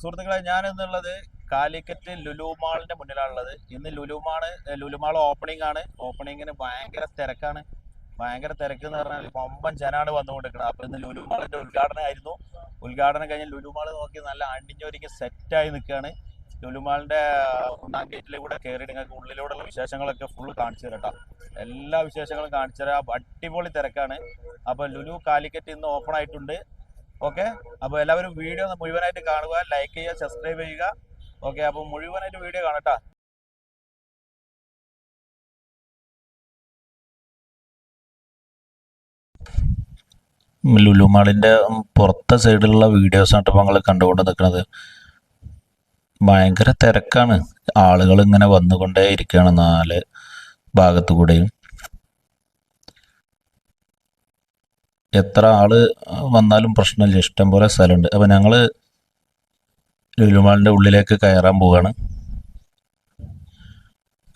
സുഹൃത്തുക്കളെ ഞാൻ എന്നുള്ളത് കാലിക്കറ്റ് ലുലുമാളിന്റെ മുന്നിലാണുള്ളത്. ഇന്ന് ലുലുമാൾ ലുലുമാൾ ഓപ്പണിംഗ് ആണ്. ഓപ്പണിങ്ങിന് ഭയങ്കര തിരക്കാണ്. ഭയങ്കര തിരക്ക് എന്ന് പറഞ്ഞാൽ പമ്പൻ ജനാണ് വന്നുകൊണ്ടിരിക്കുന്നത്. അപ്പൊ ഇന്ന് ലുലുമാളിന്റെ ഉദ്ഘാടനം ആയിരുന്നു ഉദ്ഘാടനം കഴിഞ്ഞ് ലുലുമാൾ നോക്കി നല്ല അണിഞ്ഞൊരുങ്ങി സെറ്റായി നിൽക്കുകയാണ്. ലുലുമാളിന്റെ ഒന്നാം ഗേറ്റിലൂടെ കയറി നിങ്ങൾക്ക് ഉള്ളിലൂടെയുള്ള വിശേഷങ്ങളൊക്കെ ഫുള്ള് കാണിച്ചു തരാം ട്ടോ. എല്ലാ വിശേഷങ്ങളും കാണിച്ചു തരാം. അടിപൊളി തിരക്കാണ്. അപ്പൊ ലുലു കാലിക്കറ്റ് ഇന്ന് ഓപ്പൺ ആയിട്ടുണ്ട്. ഓക്കെ? അപ്പോൾ എല്ലാവരും വീഡിയോ ഒന്ന് മുഴുവനായിട്ട് കാണുക ലൈക്ക് ചെയ്യുക സബ്സ്ക്രൈബ് ചെയ്യുക. ഓക്കെ അപ്പോൾ മുഴുവനായിട്ട് വീഡിയോ കാണട്ടാ ലുലുമാളിന്റെ പുറത്ത സൈഡിലുള്ള വീഡിയോസാണ് ഇപ്പോൾ ഞങ്ങൾ കണ്ടുകൊണ്ട് നിൽക്കുന്നത് ഭയങ്കര തിരക്കാണ്. ആളുകൾ ഇങ്ങനെ വന്നുകൊണ്ടേ ഇരിക്കുകയാണ് നാല് ഭാഗത്തു കൂടെയും. എത്ര ആൾ വന്നാലും പ്രശ്നമില്ല. ഇഷ്ടം പോലെ സ്ഥലമുണ്ട്. അപ്പം ഞങ്ങൾ ലുലുമാളിന്റെ ഉള്ളിലേക്ക് കയറാൻ പോവുകയാണ്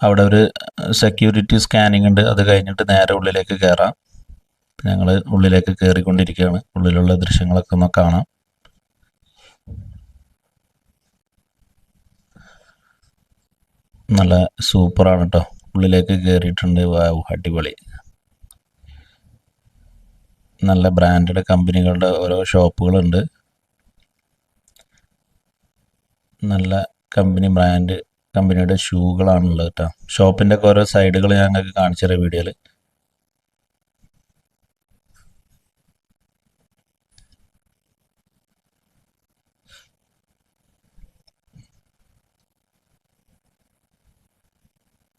അവിടെ ഒരു സെക്യൂരിറ്റി സ്കാനിങ് ഉണ്ട്. അത് കഴിഞ്ഞിട്ട് നേരെ ഉള്ളിലേക്ക് കയറാം. ഞങ്ങൾ ഉള്ളിലേക്ക് കയറിക്കൊണ്ടിരിക്കുകയാണ്. ഉള്ളിലുള്ള ദൃശ്യങ്ങളൊക്കെ ഒന്ന് കാണാം. നല്ല സൂപ്പറാണ് കേട്ടോ ഉള്ളിലേക്ക് കയറിയിട്ടുണ്ട്. വാവ് അടിപൊളി. നല്ല ബ്രാൻഡഡ് കമ്പനികളുടെ ഓരോ ഷോപ്പുകളുണ്ട്. നല്ല കമ്പനി ബ്രാൻഡ് കമ്പനിയുടെ ഷൂകളാണുള്ളത് കേട്ടോ. ഷോപ്പിന്റെ ഒക്കെ ഓരോ സൈഡുകൾ ഞാൻ നിങ്ങൾക്ക് കാണിച്ചു തരാം വീഡിയോയിൽ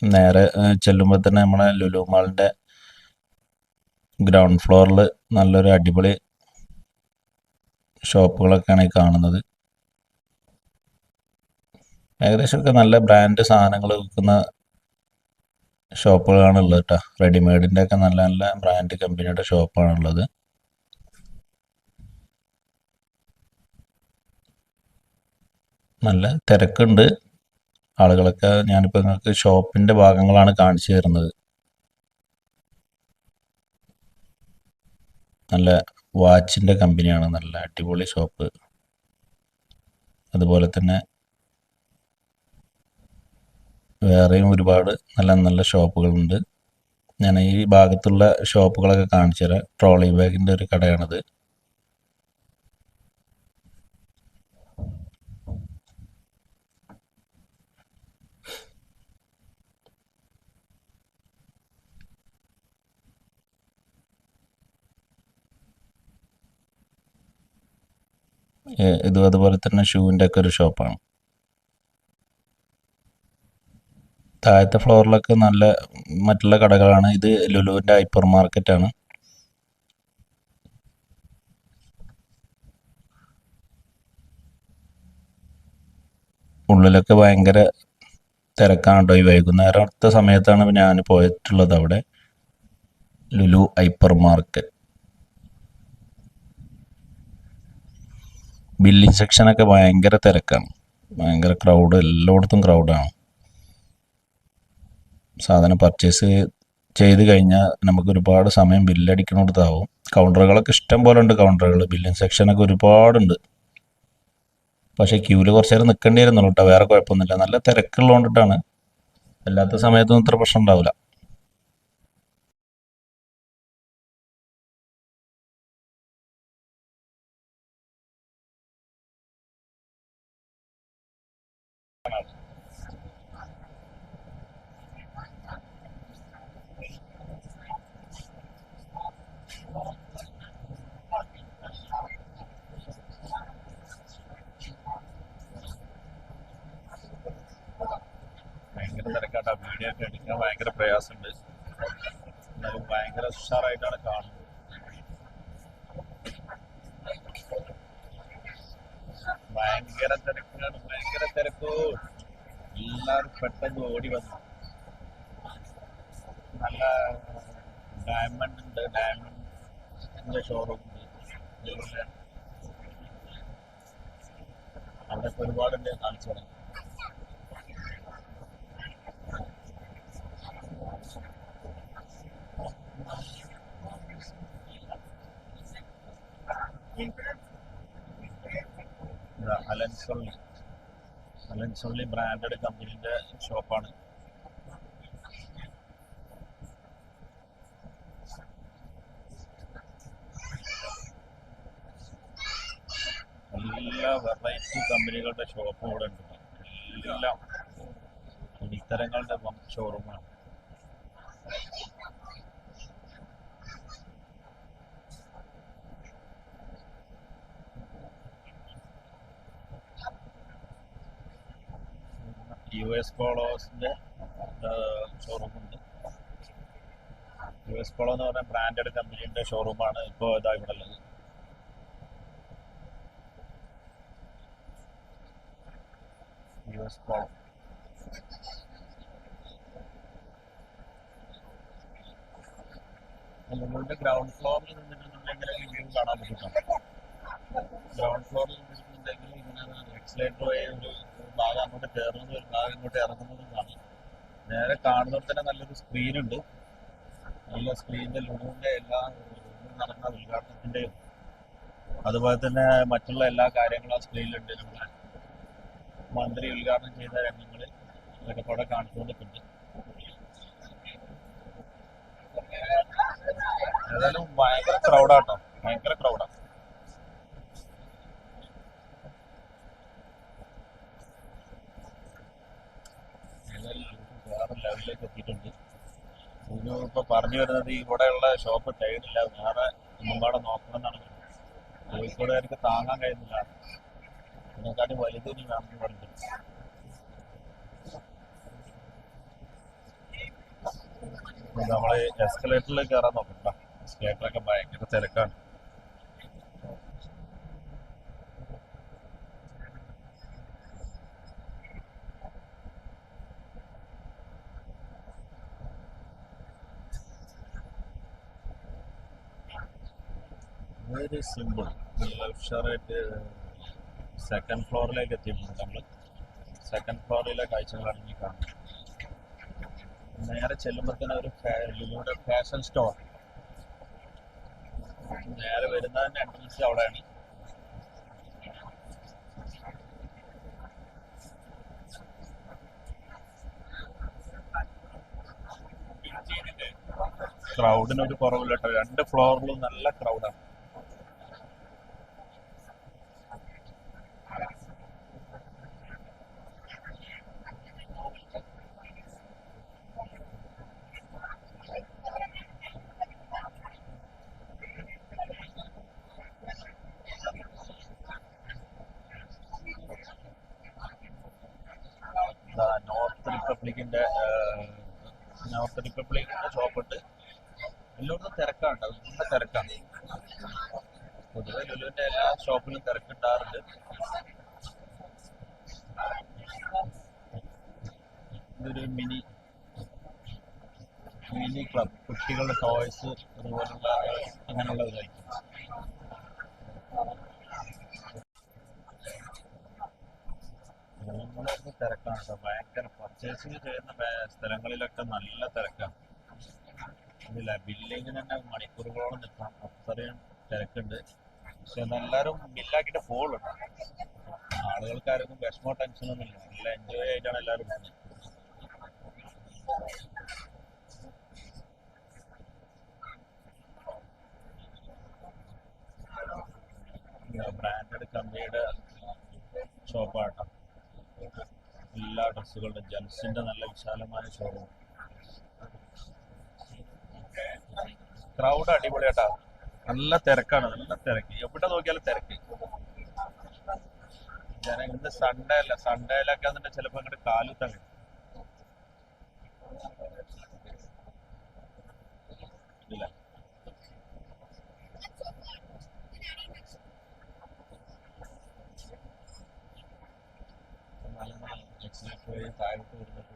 നേരെ ചെല്ലുമ്പോൾ തന്നെ നമ്മളെ ലുലു മാളിന്റെ ഗ്രൗണ്ട് ഫ്ലോറിൽ നല്ലൊരു അടിപൊളി ഷോപ്പുകളൊക്കെയാണ് ഈ കാണുന്നത്. ഏകദേശമൊക്കെ നല്ല ബ്രാൻഡ് സാധനങ്ങൾ വിൽക്കുന്ന ഷോപ്പുകളാണ് ഉള്ളത് കേട്ടോ റെഡിമെയ്ഡിന്റെ ഒക്കെ നല്ല നല്ല ബ്രാൻഡ് കമ്പനിയുടെ ഷോപ്പാണുള്ളത് നല്ല തിരക്കുണ്ട്. ആളുകളൊക്കെ ഞാനിപ്പോൾ നിങ്ങൾക്ക് ഷോപ്പിന്റെ ഭാഗങ്ങളാണ് കാണിച്ചു തരുന്നത്. നല്ല വാച്ചിന്റെ കമ്പനിയാണ്. നല്ല അടിപൊളി ഷോപ്പ്. അതുപോലെ തന്നെ വേറെയും ഒരുപാട് നല്ല നല്ല ഷോപ്പുകളുണ്ട്. ഞാൻ ഈ ഭാഗത്തുള്ള ഷോപ്പുകളൊക്കെ കാണിച്ചു തരാം ട്രോളി ബാഗിന്റെ ഒരു കടയാണിത്. ഇതും അതുപോലെ തന്നെ ഷൂവിന്റെ ഒക്കെ ഒരു ഷോപ്പാണ്. താഴത്തെ ഫ്ലോറിലൊക്കെ നല്ല മറ്റുള്ള കടകളാണ്. ഇത് ലുലുവിന്റെ ഹൈപ്പർ മാർക്കറ്റാണ്. ഉള്ളിലൊക്കെ ഭയങ്കര തിരക്കാണ് കേട്ടോ ഈ വൈകുന്നേരത്തെ സമയത്താണ് ഞാൻ പോയിട്ടുള്ളത് അവിടെ. Lulu hypermarket. ബില്ലിംഗ് സെക്ഷനൊക്കെ ഭയങ്കര തിരക്കാണ്. ഭയങ്കര ക്രൗഡ് എല്ലായിടത്തും ക്രൗഡാണ് സാധനം പർച്ചേസ് ചെയ്ത് കഴിഞ്ഞാൽ നമുക്ക് ഒരുപാട് സമയം ബില്ലടിക്കണോടത്താവും കൗണ്ടറുകളൊക്കെ ഇഷ്ടം പോലെ ഉണ്ട് കൗണ്ടറുകൾ ബില്ലിംഗ് സെക്ഷനൊക്കെ ഒരുപാടുണ്ട്. പക്ഷേ ക്യൂവിൽ കുറച്ച് നേരം നിൽക്കേണ്ടി വരുന്നുള്ളൂ കേട്ടോ. വേറെ കുഴപ്പമൊന്നുമില്ല. നല്ല തിരക്കുള്ളതുകൊണ്ടിട്ടാണ്. അല്ലാത്ത സമയത്തൊന്നും ഇത്ര പ്രശ്നം ഉണ്ടാവില്ല. ഭയങ്കര ആ വീഡിയോ ഒക്കെ എടുക്കാൻ ഭയങ്കര പ്രയാസമുണ്ട്. എന്നാലും ഭയങ്കര ഉഷാറായിട്ടാണ് കാണുന്നത്. ഭയങ്കര തിരക്കാണ് ഭയങ്കര തിരക്കോ. എല്ലാവരും പെട്ടെന്ന് ഓടി വന്നു. നല്ല ഡയമണ്ട് ഉണ്ട് ഡയമണ്ട് ഷോറൂം ഉണ്ട്. അവിടെ ഒരുപാടുണ്ട് കാണിച്ചു തരാം. അലൻസൊള്ളി അലൻസൊള്ളി ബ്രാൻഡഡ് കമ്പനീന്റെ ഷോപ്പാണ് എല്ലാ വെറൈറ്റി കമ്പനികളുടെ ഷോപ്പും ഇവിടെ ഉണ്ട് എല്ലാം. തുണിത്തരങ്ങളുടെ ഷോറൂമാണ് യു എസ് ഷോറൂം ഉണ്ട്. യു എസ് പോളോ എന്ന് പറഞ്ഞ ബ്രാൻഡഡ് കമ്പനിയുടെ ഷോറൂമാണ് ഇപ്പോൾ ഇതാ ഇവിടെ ഉള്ളത്. യു എസ് പോളോ നമ്മളുടെ ഗ്രൗണ്ട് ഫ്ലോറിൽ നിന്നിട്ടുണ്ടെങ്കിൽ വ്യൂ കാണാൻ പറ്റും. ഗ്രൗണ്ട് ഫ്ലോറിൽ നിന്നിട്ടുണ്ടെങ്കിൽ ഇങ്ങനെ എക്സലേറ്റർ വഴി ഒരു ഭാഗം അങ്ങോട്ട് കയറുന്നത് ഒരു ഭാഗം ഇങ്ങോട്ട് ഇറങ്ങുന്നതും കാണാം. നേരെ കാണുന്നവർ തന്നെ നല്ലൊരു സ്ക്രീൻ ഉണ്ട്. നല്ല സ്ക്രീനിന്റെ ലുണുവിന്റെ എല്ലാ നടക്കുന്ന ഉദ്ഘാടനത്തിന്റെയും അതുപോലെ തന്നെ മറ്റുള്ള എല്ലാ കാര്യങ്ങളും ആ സ്ക്രീനിലുണ്ട് നമ്മളെ മന്ത്രി ഉദ്ഘാടനം ചെയ്ത രംഗങ്ങൾ ഇതൊക്കെ കൂടെ കാണിച്ചുകൊണ്ടിട്ടുണ്ട്. ഏതായാലും ഭയങ്കര ക്രൗഡാട്ടോ ഭയങ്കര ക്രൗഡാ ഏതായാലും വേറെ ലെവലിലേക്ക് എത്തിയിട്ടുണ്ട്. സൂര്യ ഇപ്പൊ പറഞ്ഞു വരുന്നത് ഇവിടെയുള്ള ഷോപ്പ് തികയില്ല വേറെ മുമ്പാടെ കോഴിക്കോട് കോഴിക്കോടുകാർക്ക് താങ്ങാൻ കഴിയുന്നില്ല. അതിനെക്കാട്ടി വലുത് ഇനി വേണമെന്ന് പറഞ്ഞിട്ടുണ്ട് നമ്മൾ എസ്കലേറ്ററിൽ കയറാൻ നോക്കണ്ട. എസ്കലേറ്ററൊക്കെ ഭയങ്കര തിരക്കാണ്. സിമ്പിൾ. ഉഷാറായിട്ട് സെക്കൻഡ് ഫ്ലോറിലേക്ക് എത്തിയിട്ടുണ്ട്. നമ്മൾ സെക്കൻഡ് ഫ്ലോറിലെ കാഴ്ചകൾ ഇറങ്ങി കാണുന്നത് നേരെ ചെല്ലുമ്പോൾ തന്നെ ഒരു ഫാഷൻ സ്റ്റോർ നേരെ വരുന്നതിന്റെ എൻട്രൻസ് അവിടെയാണ്. ക്രൗഡിന് ഒരു കുറവില്ല കേട്ടോ. രണ്ട് ഫ്ലോറിലും നല്ല ക്രൗഡാണ് നോർത്ത് റിപ്പബ്ലിക്കിന്റെ നോർത്ത് റിപ്പബ്ലിക്കിന്റെ ഷോപ്പുണ്ട് എല്ലായിടത്തും തിരക്കാണ് നല്ല തിരക്കാണ്. പൊതുവെ ലുലുവിന്റെ എല്ലാ ഷോപ്പിലും തിരക്കുണ്ടാറുണ്ട്. ഇതൊരു മിനി മിനി ക്ലബ് കുട്ടികളുടെ ടോയ്സ് അതുപോലുള്ള അങ്ങനെയുള്ള ഇതായിരിക്കും എല്ലായിടത്തും തിരക്കാണ് കേട്ടോ ഭയങ്കര പർച്ചേസിങ് ചെയ്യുന്ന സ്ഥലങ്ങളിലൊക്കെ നല്ല തിരക്കാണ് ഇല്ല ബില്ലിങ്ങിന് തന്നെ മണിക്കൂറുകളോളം നിൽക്കണം അത്രയും തിരക്കുണ്ട്. പക്ഷെ എല്ലാവരും ബില്ലാക്കിയിട്ട് പോകുള്ളൂ ആളുകൾക്കാർക്കും വിഷമോ ടെൻഷനൊന്നും ഇല്ല. നല്ല എൻജോയ് ആയിട്ടാണ് എല്ലാവരും പോകുന്നത്. ബ്രാൻഡഡ് കമ്പനിയുടെ ഷോപ്പാട്ടോ എല്ലാ ഡ്രസ്സുകളുടെ ജെൻസിന്റെ നല്ല വിശാലമായ ഷോറൂം ക്രൗഡ് അടിപൊളിയാട്ടാ. നല്ല തിരക്കാണ് നല്ല തിരക്ക്. എവിടെ നോക്കിയാലും തിരക്ക്. ഞാൻ ഇന്ന് സൺഡേ അല്ല സൺഡേയിലൊക്കെ അതിന്റെ ചിലപ്പോ അങ്ങോട്ട് കാലുത്തങ്ങ് ഇല്ല നല്ല എക്സലന്റ് വഴി താഴോട്ട് വരുന്നുണ്ട്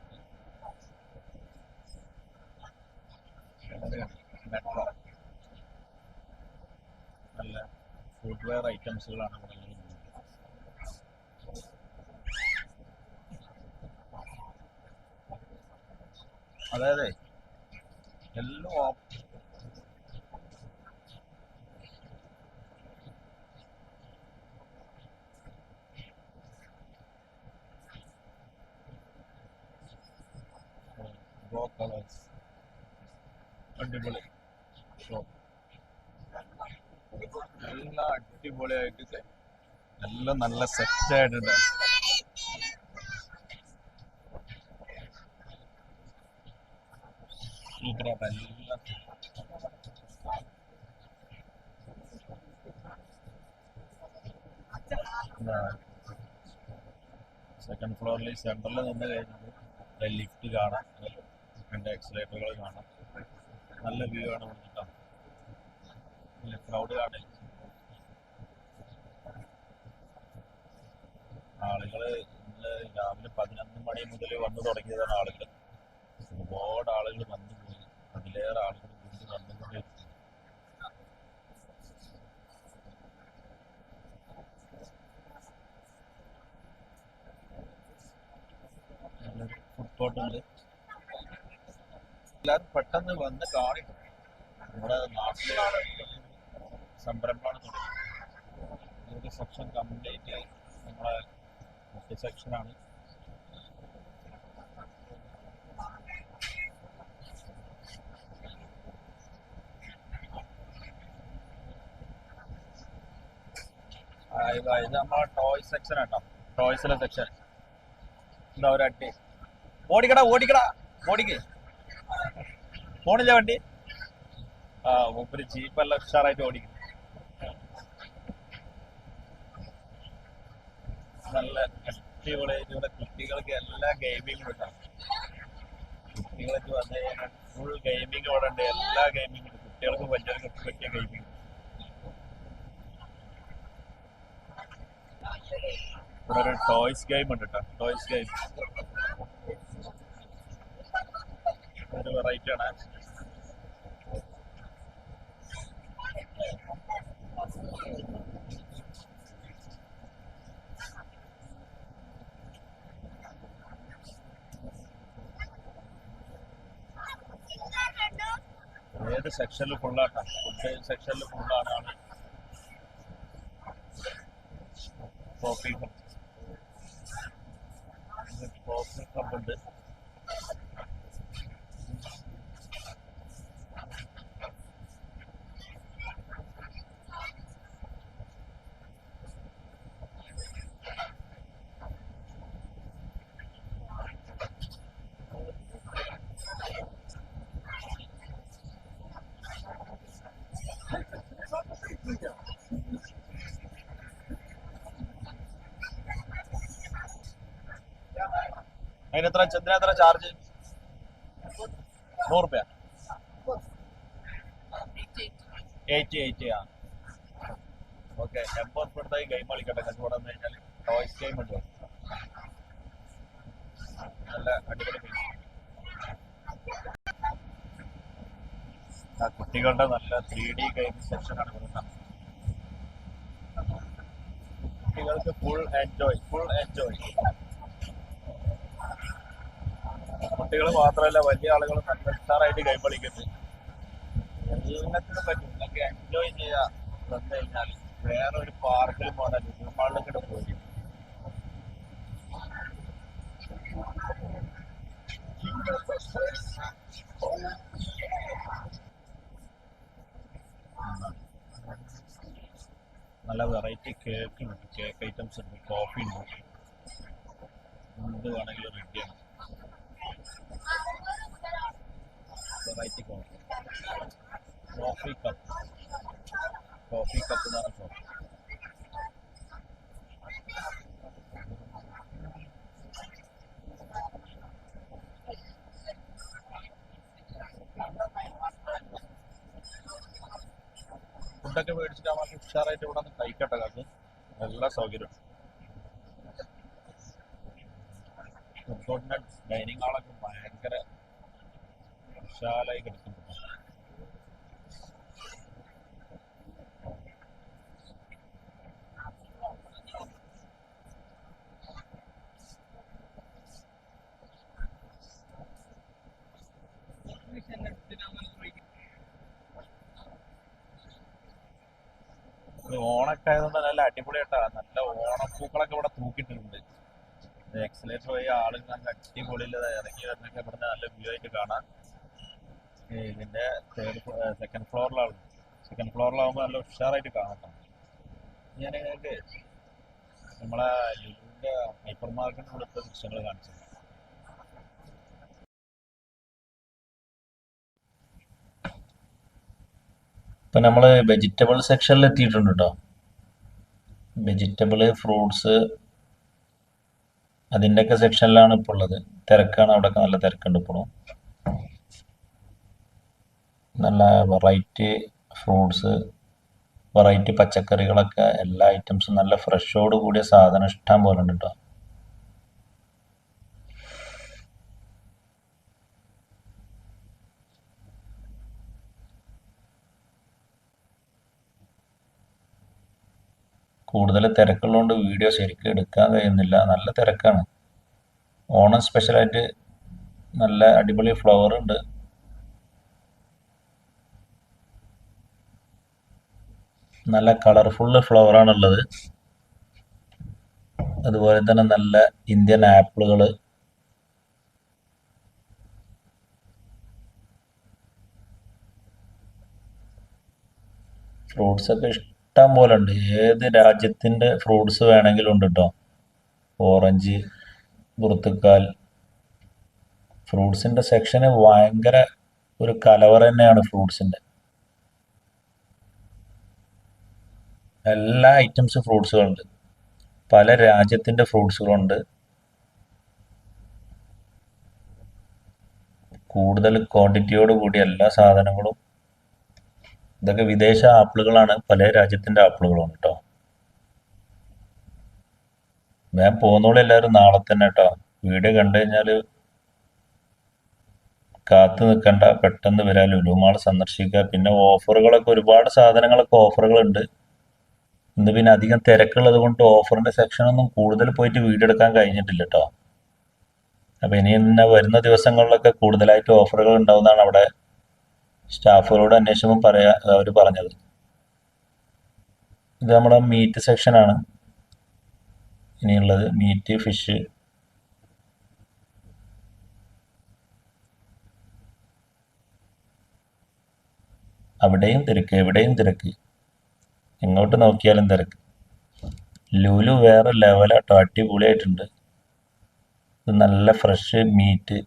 മെട്രോ നല്ല ഫുഡ്വെയർ ഐറ്റംസുകളാണ് അതെ അതായത് എല്ലാം അടിപൊളി. എല്ലാം അടിപൊളിയായിട്ട് എല്ലാം. നല്ല സെറ്റ് ആയിട്ടുണ്ട് സെക്കൻഡ് ഫ്ലോറിൽ സെന്ററിൽ നിന്ന് കഴിഞ്ഞിട്ട് ലിഫ്റ്റ് കാണാം. രണ്ട് എക്സലേറ്ററുകൾ കാണാം. നല്ല വ്യൂ ആണ് ഇവിടെ നല്ല ക്രൗഡ് കാണില്ല ആളുകൾ ഇന്ന് രാവിലെ പതിനൊന്ന് മണി മുതൽ വന്നു തുടങ്ങിയതാണ് ആളുകൾ. ഒരുപാട് ആളുകൾ വന്നു പോയി. അതിലേറെ ആളുകൾ വീണ്ടും വന്നുകൊണ്ടിരിക്കുന്നു ഫുഡ് കോർട്ടുണ്ട് എല്ലാവരും പെട്ടെന്ന് വന്ന് കാണിക്കും. നമ്മുടെ നാട്ടിലാണ് സംരംഭമാണ് തുടങ്ങിയത് ഒരു സെക്ഷൻ കംപ്ലീറ്റ് നമ്മളെ മറ്റേ സെക്ഷനാണ് ഇത് നമ്മളെ ടോയ് സെക്ഷൻ ആട്ടോ. ടോയ്സിലെ സെക്ഷൻ എന്താ ഒരു അട്ടി ഓടിക്കടാ ഓടിക്കടാ. ഓടിക്ക്. പോണില്ല വണ്ടി? ആ മൂപ്പര് ജീപ്പല്ല ഉഷാറായിട്ട് ഓടിക്കും നല്ല അടിപൊളിയായിട്ട് ഇവിടെ കുട്ടികൾക്ക് എല്ലാ ഗെയിമിങ്ങും ഉണ്ടാവും. കുട്ടികളൊക്കെ വന്നു കഴിഞ്ഞാൽ ഫുൾ ഗെയിമിംഗ് ഇവിടെ എല്ലാ ഗെയിമിങ്ങും ഉണ്ട്. കുട്ടികൾക്ക് വലിയവർക്ക് പറ്റിയ ഗെയിമിംഗ് ഇവിടെ ഒരു ടോയ്സ് ഗെയിം ഉണ്ട് കേട്ടോ ടോയ്സ് ഗെയിം ഒരു വെറൈറ്റി ആണ്. ഏത് സെക്ഷനിൽ ഫുള്ളാക്കാം ഫുഡ് സെക്ഷനിൽ ഫുള്ളാണ് ആൾ കോഫി കോഫി കപ്പ് ഉണ്ട് അതിനെത്ര എത്ര ചാർജ് നൂറ് രൂപ എയ്റ്റി എയ്റ്റി ആ. ഓക്കെ എൺപത് ഗെയിം കളിക്കട്ടെ. ഇവിടെ വന്നു കഴിഞ്ഞാൽ ടോയ്സ് ഗെയിം ഉണ്ട്. നല്ല അടിപൊളി ഗെയിം കുട്ടികളുടെ നല്ല ത്രീ ഡി ഗെയിം സെക്ഷനാണ് ഇവിടെ. കുട്ടികൾക്ക് ഫുൾ എൻജോയ് ഫുൾ എൻജോയ് കുട്ടികൾ മാത്രമല്ല വലിയ ആളുകൾ നല്ല ഉഷാറായിട്ട് ഗെയിം കളിക്കുന്നത് എല്ലാത്തിനും പറ്റും നിങ്ങൾക്ക് എൻജോയ് വന്നു കഴിഞ്ഞാൽ വേറെ ഒരു പാർക്കിൽ പോകാൻ ലുലുമാളിലൊക്കെ പോയി. നല്ല വെറൈറ്റി കേക്ക് ഉണ്ട്. കേക്ക് ഐറ്റംസ് ഉണ്ട്. കോഫി ഉണ്ട്. എന്ത് വേണമെങ്കിലും റെഡിയാണ് variety coffee coffee cup coffee cup എന്ന് പറഞ്ഞ കോഫി ഫുഡൊക്കെ മേടിച്ചിട്ട് അവർക്ക് ഉഷാറായിട്ട് ഇവിടെ നിന്ന് കഴിക്കട്ടെ കാക്ക്. എല്ലാ സൗകര്യവും ഡൈനിങ് ഹാളൊക്കെ വിശാലായി കിടക്കുന്നു. ഓണൊക്കെ ആയതുകൊണ്ട് നല്ല അടിപൊളിയായിട്ടാ. നല്ല ഓണപ്പൂക്കളൊക്കെ ഇവിടെ തൂക്കിയിട്ടുണ്ട്. എക്സലേറ്റർ വഴി ആളുകൾ നല്ല അടിപൊളിയിൽ ഇറങ്ങി വരുന്നൊക്കെ ഇവിടെ നല്ല വ്യൂ ആയിട്ട് കാണാം. ഇതിന്റെ തേർഡ് സെക്കൻഡ് ഫ്ലോറിലാണ് സെക്കൻഡ് ഫ്ലോറിലാവുമ്പോൾ നല്ല ഉഷാറായിട്ട് കാണാം ഞാൻ നിങ്ങൾക്ക് നമ്മളെ ലുലുവിന്റെ ഹൈപ്പർ മാർക്കറ്റിന് കൊടുത്ത ദൃശ്യങ്ങൾ കാണിച്ചു ഇപ്പം നമ്മൾ വെജിറ്റബിൾ സെക്ഷനിൽ എത്തിയിട്ടുണ്ട് കേട്ടോ. വെജിറ്റബിൾ ഫ്രൂട്ട്സ് അതിന്റെയൊക്കെ സെക്ഷനിലാണ് ഇപ്പോൾ ഉള്ളത്. തിരക്കാണ് അവിടെയൊക്കെ നല്ല തിരക്കുണ്ട് ഇപ്പോഴും. നല്ല വെറൈറ്റി ഫ്രൂട്ട്സ് വെറൈറ്റി പച്ചക്കറികളൊക്കെ എല്ലാ ഐറ്റംസും നല്ല ഫ്രഷോട് കൂടിയ സാധനം ഇഷ്ടം പോലെ ഉണ്ട് കേട്ടോ കൂടുതൽ തിരക്കുള്ളതുകൊണ്ട് വീഡിയോ ശരിക്കും എടുക്കാൻ കഴിയുന്നില്ല. നല്ല തിരക്കാണ്. ഓണം സ്പെഷ്യലായിട്ട് നല്ല അടിപൊളി ഫ്ലവർ ഉണ്ട്. നല്ല കളർഫുള്ള് ഫ്ലവറാണുള്ളത് അതുപോലെ തന്നെ നല്ല ഇന്ത്യൻ ആപ്പിളുകൾ ഫ്രൂട്ട്സ് ഒക്കെ ഇഷ്ടം പോലെ ഉണ്ട് ഏത് രാജ്യത്തിന്റെ ഫ്രൂട്ട്സ് വേണമെങ്കിലും ഉണ്ട് കേട്ടോ ഓറഞ്ച് പുറത്തുക്കാൽ ഫ്രൂട്ട്സിന്റെ സെക്ഷന് ഭയങ്കര ഒരു കലവറ തന്നെയാണ് ഫ്രൂട്ട്സിന്റെ എല്ലാ ഐറ്റംസ് ഫ്രൂട്ട്സുകളുണ്ട് പല രാജ്യത്തിന്റെ ഫ്രൂട്ട്സുകളുണ്ട് കൂടുതൽ ക്വാണ്ടിറ്റിയോട് കൂടി എല്ലാ സാധനങ്ങളും ഇതൊക്കെ വിദേശ ആപ്പിളുകളാണ്. പല രാജ്യത്തിന്റെ ആപ്പിളുകളാണ് കേട്ടോ. ഞാൻ പോകുന്നോളൂ എല്ലാവരും നാളെ തന്നെ കേട്ടോ. വീഡിയോ കണ്ടു കഴിഞ്ഞാൽ കാത്തു നിൽക്കണ്ട പെട്ടെന്ന് വരാൻ ലുലുമാൾ സന്ദർശിക്കുക. പിന്നെ ഓഫറുകളൊക്കെ ഒരുപാട് സാധനങ്ങളൊക്കെ ഓഫറുകളുണ്ട് ഇന്ന് പിന്നെ അധികം തിരക്കുള്ളത് കൊണ്ട് ഓഫറിന്റെ സെക്ഷനൊന്നും കൂടുതൽ പോയിട്ട് വീഡിയോ എടുക്കാൻ കഴിഞ്ഞിട്ടില്ല കേട്ടോ അപ്പൊ ഇനി ഇന്ന വരുന്ന ദിവസങ്ങളിലൊക്കെ കൂടുതലായിട്ട് ഓഫറുകൾ ഉണ്ടാവുന്നതാണ് അവിടെ സ്റ്റാഫുകളോട് അന്വേഷണം പറയാ അവർ പറഞ്ഞത്. ഇത് നമ്മുടെ മീറ്റ് സെക്ഷനാണ് ഇനിയുള്ളത് മീറ്റ് ഫിഷ് അവിടെയും തിരക്ക് എവിടെയും തിരക്ക്. എങ്ങോട്ട് നോക്കിയാലും തിരക്ക്. ലുലു വേറെ ലെവലാട്ടോ അടിപൊളിയായിട്ടുണ്ട്. ഇത് നല്ല ഫ്രഷ് മീറ്റ്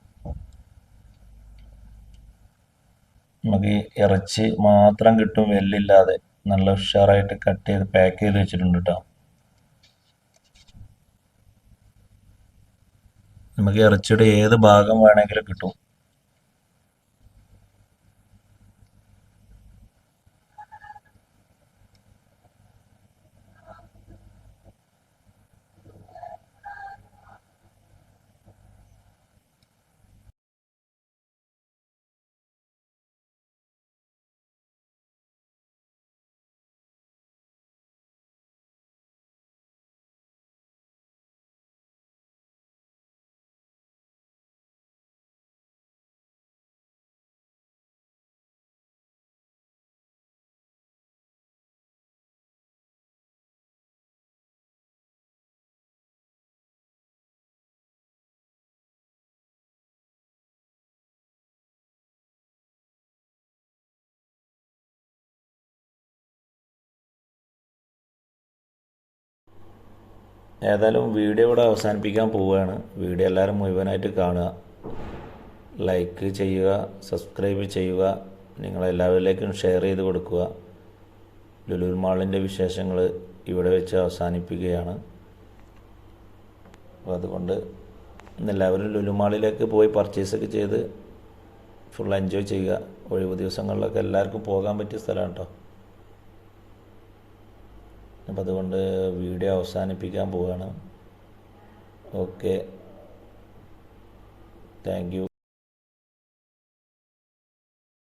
നമുക്ക് ഇറച്ചി മാത്രം കിട്ടും വെല്ലില്ലാതെ നല്ല ഉഷാറായിട്ട് കട്ട് ചെയ്ത് പാക്ക് ചെയ്ത് വെച്ചിട്ടുണ്ട് കേട്ടോ നമുക്ക് ഇറച്ചിയുടെ ഏത് ഭാഗം വേണമെങ്കിലും കിട്ടും. ഏതായാലും വീഡിയോ ഇവിടെ അവസാനിപ്പിക്കാൻ പോവുകയാണ്. വീഡിയോ എല്ലാവരും മുഴുവനായിട്ട് കാണുക. ലൈക്ക് ചെയ്യുക സബ്സ്ക്രൈബ് ചെയ്യുക നിങ്ങളെല്ലാവരിലേക്കും ഷെയർ ചെയ്ത് കൊടുക്കുക. ലുലുൽ മാളിന്റെ വിശേഷങ്ങൾ ഇവിടെ വെച്ച് അവസാനിപ്പിക്കുകയാണ്. അപ്പോൾ അതുകൊണ്ട് എല്ലാവരും ലുലു മാളിലേക്ക് പോയി പർച്ചേസൊക്കെ ചെയ്ത് ഫുൾ എൻജോയ് ചെയ്യുക. ഒഴിവ് ദിവസങ്ങളിലൊക്കെ എല്ലാവർക്കും പോകാൻ പറ്റിയ സ്ഥലമാണ് കേട്ടോ അപ്പം അതുകൊണ്ട് വീഡിയോ അവസാനിപ്പിക്കാൻ പോവുകയാണ് ഓക്കെ താങ്ക് യു